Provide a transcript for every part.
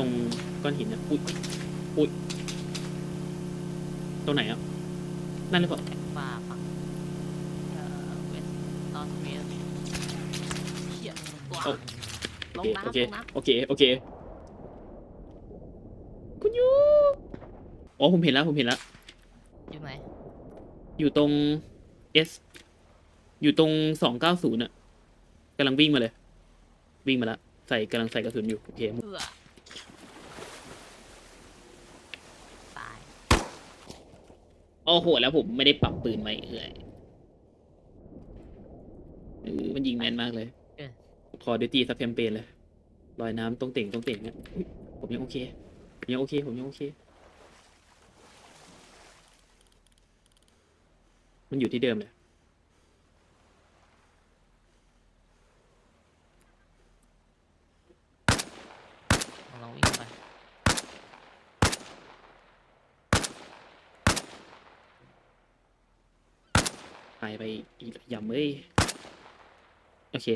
รงก้อนหินนะอุ้ยอุ้ยตรงไหนอะนั่นหรือเปล่าป่าฝั่งเอ่อเวสนอร์ทเวสเฮียว้าโอ้ลโองเคน้ำโอเคลงน้โอเคโอเคคุณยูอ๋อผมเห็นแล้วผมเห็นแล้วำอยู่ไหนอยู่ตรง S อยู่ตรงสองเก้าศูนย์อะกำลังวิ่งมาเลย วิ่งมาแล้วใส่กำลังใส่กระสุนอยู่โอเคเอือตาย โอ้โห แล้วผมไม่ได้ปรับปืนไหมเอ้ยเออมันยิงแม่นมากเลยพอดิตี้ซับแคมเปญเลยลอยน้ำตรงเต่งตรงเต่งเนี่ยอุ๊ยผมยังโอเคผมยังโอเค ผมยังโอเค มันอยู่ที่เดิมเลย ลองวิ่งไป ตายไปอีกยำเอ้ย โอเค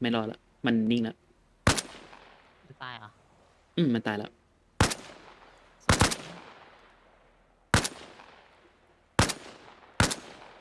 ไม่รอดละ มันนิ่งละ มันตายเหรอ อืม มันตายแล้ว